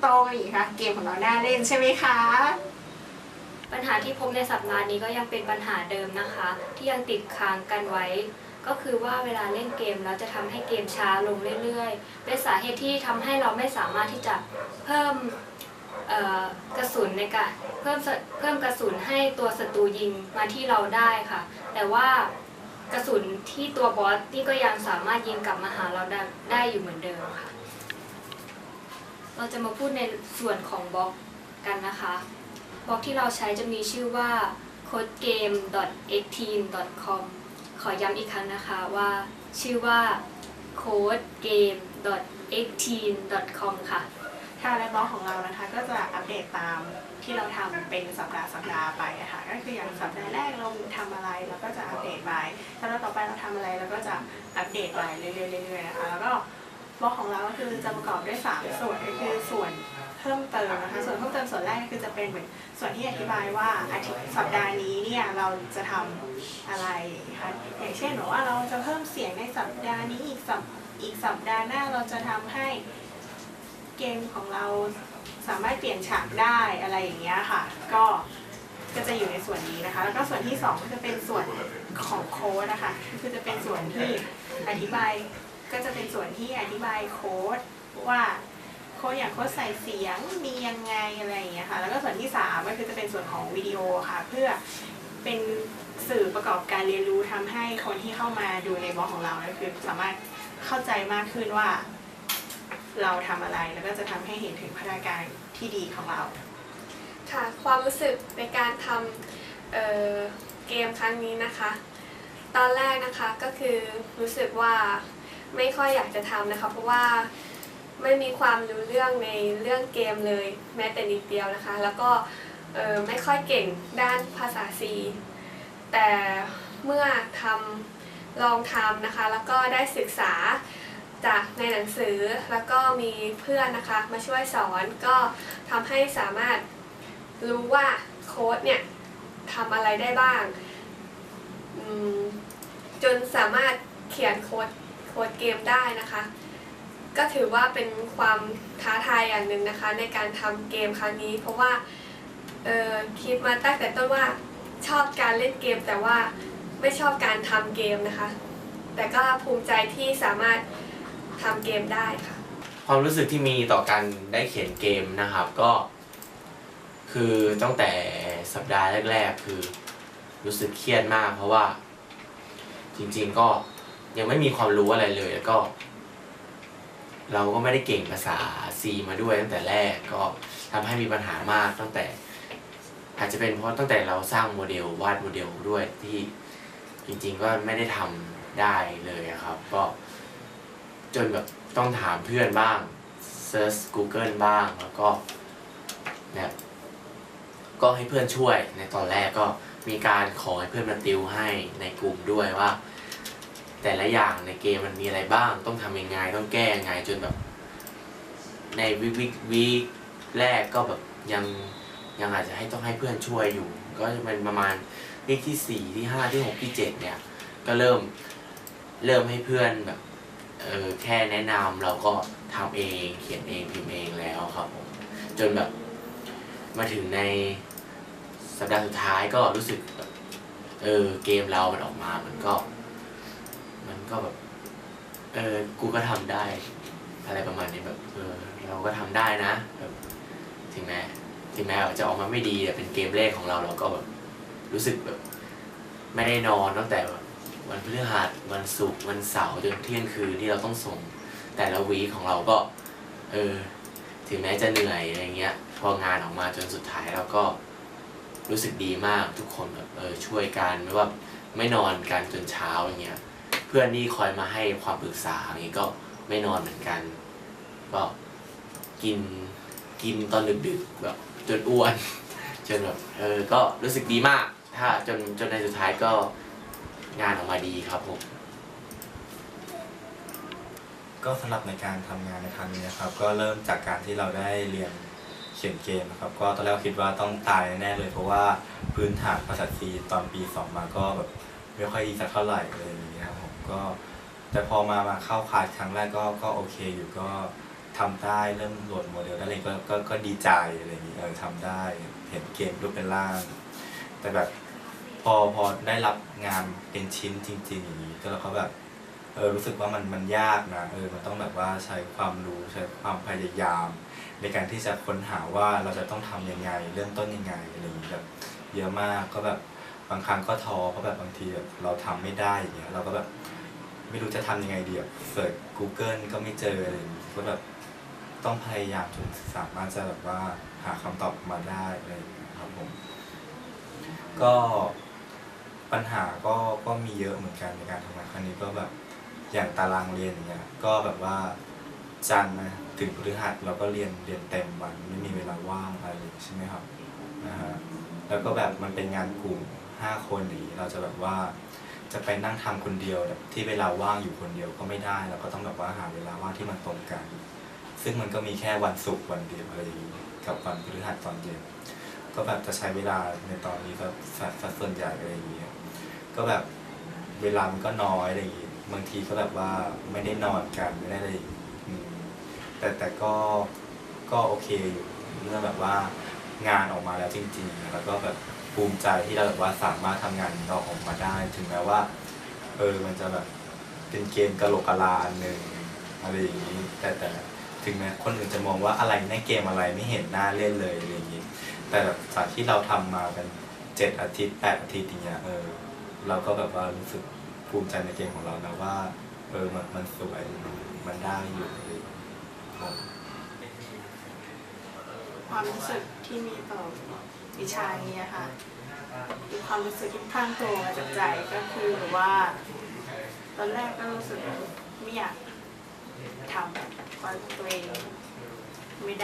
โตมาอีกค่ะ เกมของเราน่าเล่นใช่ไหมคะ ปัญหาที่พบในสัปดาห์นี้ก็ยังเป็นปัญหาเดิมนะคะ ที่ยังติดค้างกันไว้ ก็คือว่าเวลาเล่นเกมแล้วจะทำให้เกมช้าลงเรื่อยๆ เป็นสาเหตุที่ทำให้เราไม่สามารถที่จะเพิ่มกระสุนในการเพิ่มเพิ่มกระสุนให้ตัวศัตรูยิงมาที่เราได้ค่ะ แต่ว่ากระสุนที่ตัวบอสที่ก็ยังสามารถยิงกลับมาหาเราได้ได้อยู่เหมือนเดิมค่ะ เราจะมาพูดในส่วนของบล็อกกันนะคะ บล็อกที่เราใช้จะมีชื่อว่า codegame.18.com ขอย้ำอีกครั้งนะคะว่าชื่อว่า codegame.18.com ค่ะค่ะและบล็อกของเรานะคะก็จะอัปเดตตามที่เราทำเป็นสัปดาห์สัปดาห์ไปอะค่ะก็คืออย่างสัปดาห์แรกเราทำอะไรเราก็จะอัปเดตไปสัปดาห์ต่อไปเราทำอะไรเราก็จะอัปเดตไปเรื่อยๆเรื่อยๆนะคะแล้วก็ บล็อกของเราก็คือจะประกอบด้วยสามส่วนก็คือส่วนเพิ่มเติมนะคะส่วนเพิ่มเติมส่วนแรกก็คือจะเป็นเหมือนส่วนที่อธิบายว่าอาทิตย์สัปดาห์นี้เนี่ยเราจะทำอะไรนะคะอย่างเช่นบอกว่าเราจะเพิ่มเสียงในสัปดาห์นี้อีกสัปอีกสัปดาห์หน้าเราจะทำให้เกมของเราสามารถเปลี่ยนฉากได้อะไรอย่างเงี้ยค่ะ ก็ก็จะอยู่ในส่วนนี้นะคะ แล้วก็ส่วนที่สองก็จะเป็นส่วนของโค้ดนะคะก็คือจะเป็นส่วนที่อธิบาย ก็จะเป็นส่วนที่อธิบายโค้ดว่าโค้ดอย่างโค้ดใส่เสียงมียังไงอะไรอย่างเงี้ยค่ะแล้วก็ส่วนที่สามก็คือจะเป็นส่วนของวิดีโอค่ะ เพื่อเป็นสื่อประกอบการเรียนรู้ทำให้คนที่เข้ามาดูในบล็อกของเราก็คือสามารถเข้าใจมากขึ้นว่า เราทำอะไรแล้วก็จะทำให้เห็นถึงพัฒนาการที่ดีของเราค่ะความรู้สึกในการทำเเกมครั้งนี้นะคะ ตอนแรกนะคะก็คือรู้สึกว่า ไม่ค่อยอยากจะทำนะคะเพราะว่าไม่มีความรู้เรื่องในเรื่องเกมเลย แม้แต่นิดเดียวนะคะ แล้วก็ไม่ค่อยเก่งด้านภาษาซีแต่เมื่อทำลองทำนะคะ แล้วก็ได้ศึกษาจากในหนังสือแล้วก็มีเพื่อนนะคะมาช่วยสอนก็ทำให้สามารถรู้ว่าโค้ดเนี่ยทำอะไรได้บ้างจนสามารถเขียนโค้ด ค้ดเกมได้นะคะ ก็ถือว่าเป็นความท้าทายอย่างหนึ่งนะคะ ในการทำเกมครั้งนี้ เพราะว่าคิดมาตั้งแต่ต้นว่าชอบการเล่นเกมแต่ว่าไม่ชอบการทำเกมนะคะ แต่ก็ภูมิใจที่สามารถทำเกมได้ค่ะ ความรู้สึกที่มีต่อการได้เขียนเกมนะครับก็ คือตั้งแต่สัปดาห์แรก ๆ คือรู้สึกเครียดมาก เพราะว่าจริงๆก็ ยังไม่มีความรู้อะไรเลยแล้วก็ เราก็ไม่ได้เก่งภาษา C มาด้วยตั้งแต่แรกก็ทำให้มีปัญหามากตั้งแต่ อาจจะเป็นเพราะตั้งแต่เราสร้างโมเดลวาดโมเดลด้วยที่จริง ๆ ก็ไม่ได้ทำได้เลยครับ ก็จนแบบต้องถามเพื่อนบ้างเซิร์ช Google บ้างแล้วก็แบบก็ให้เพื่อนช่วยในตอนแรกก็มีการขอให้เพื่อนมาติวให้ในกลุ่มด้วยว่า แต่ละอย่างในเกมมันมีอะไรบ้าง ต้องทำยังไงต้องแก้ยังไงจนแบบ ในวิวิวีคแรกก็แบบยังยังอาจจะให้ต้องให้เพื่อนช่วยอยู่ ก็จะเป็นประมาณวีคที่สี่ที่ห้าที่หกที่เจ็ดเนี่ย ก็เริ่มเริ่มให้เพื่อนแบบเออแค่แนะนำเราก็ทำเองเขียนเองพิมพ์เองแล้วครับผมจนแบบมาถึงในสัปดาห์สุดท้ายก็รู้สึก เออเกมเรามันออกมามันก็ มันก็แบบเออกูก็ทำได้ อะไรประมาณนี้แบบเออเราก็ทำได้นะแบบถึงแม้ถึงแม้ว่าจะออกมาไม่ดีแต่เป็นเกมแรกของเราเราก็แบบรู้สึกแบบ ไม่ได้นอนตั้งแต่แบบวันพฤหัสวันศุกร์วันเสาร์จนเที่ยงคืนที่เราต้องส่ง แต่ละวีคของเราก็ เออ ถึงแม้จะเหนื่อยอะไรเงี้ย พองานออกมาจนสุดท้ายเราก็รู้สึกดีมากทุกคนแบบเออช่วยกันไม่ว่าไม่นอนกันจนเช้าอย่างเงี้ย เพื่อนที่คอยมาให้ความปรึกษาอย่างงี้ก็ไม่นอนเหมือนกัน ก็กินกินตอนดึกๆแบบจนอ้วนจนแบบเออก็รู้สึกดีมาก ถ้าจนจนในสุดท้ายก็งานออกมาดีครับผมก็สำหรับในการทำงานในครั้งนี้นะครับ ก็เริ่มจากการที่เราได้เรียนเขียนเกมนะครับ ก็ตอนแรกคิดว่าต้องตายแน่เลย เพราะว่าพื้นฐานภาษาซีตอนปีสองมาก็แบบไม่ค่อยดีสักเท่าไหร่เลยอย่างเงี้ยครับผม ก็ แต่พอมามาเข้าคลาสครั้งแรกก็ก็โอเคอยู่ก็ทำได้เริ่มโหลดโมเดลได้เลยก็ก็ก็ดีใจอะไรอย่างนี้เออทำได้เห็นเกมรูปเป็นร่าง แต่แบบพอพอได้รับงานเป็นชิ้นจริง ๆ อย่างนี้ก็เราก็แบบเออรู้สึกว่ามันมันยากนะเออมันต้องแบบว่าใช้ความรู้ใช้ความพยายาม ในการที่จะค้นหาว่าเราจะต้องทำยังไงเริ่มต้นยังไงอะไรอย่างนี้แบบเยอะมากก็แบบบางครั้งก็ท้อเพราะแบบบางทีแบบเราทำไม่ได้อย่างเงี้ยเราก็แบบ ไม่รู้จะทำยังไงดีแบเสิร์ช Google ก็ไม่เจออะไรอย่างงี้ก็แบบต้องพยายามจนสามารถจะแบบว่าหาคำตอบมาได้อะไรอย่างเงี้ยครับผม ก็ปัญหาก็ก็มีเยอะเหมือนกันในการทำงานครั้งนี้ก็แบบอย่างตารางเรียนอย่างเงี้ยก็แบบว่าจันทร์นะถึงพฤหัสเราก็เรียนเรียนเต็มวันไม่มีเวลาว่างอะไรเลยใช่ไหมครับนะฮะแล้วก็แบบมันเป็นงานกลุ่มห้าคนอย่างนี้เราจะแบบว่า จะไปนั่งทำคนเดียวแบบที่เวลาว่างอยู่คนเดียวก็ไม่ได้ เราก็ต้องแบบว่าหาเวลาว่างที่มันตรงกัน ซึ่งมันก็มีแค่วันศุกร์วันเดียวอะไรอย่างนี้กับวันพฤหัสตอนเย็นก็แบบจะใช้เวลาในตอนนี้ก็สัดส่วนใหญ่อะไรอย่างเงี้ยก็แบบเวลามันก็น้อยอะไรอย่างงี้บางทีก็แบบว่าไม่ได้นอนกันไม่ได้อะไรอืมแต่แต่ก็ก็โอเคอยู่เมื่อแบบว่างานออกมาแล้วจริงๆแล้วก็แบบ ภูมิใจที่เราแบบว่าสามารถทำงานนี้ออกมาได้ ถึงแม้ว่า เออมันจะแบบเป็นเกมกะโหลกกะลาอันหนึ่งอะไรอย่างนี้ แต่แต่ถึงแม้คนอื่นจะมองว่าอะไรในเกมอะไรไม่เห็นหน้าเล่นเลยอะไรอย่างนี้ แต่แบบจากที่เราทำมาเป็นเจ็ดอาทิตย์แปดอาทิตย์อย่างเงี้ยเออเราก็แบบว่ารู้สึกภูมิใจในเกมของเรานะว่า เออมันมันสวยมันได้อยู่ครับ ความรู้สึกที่มีต่อวิชานี้ค่ะมีความรู้สึกที่ข้างตัวมาจากใจก็คือว่าตอนแรกก็รู้สึกไม่อยากทำเพราะตัวเองไม่ได้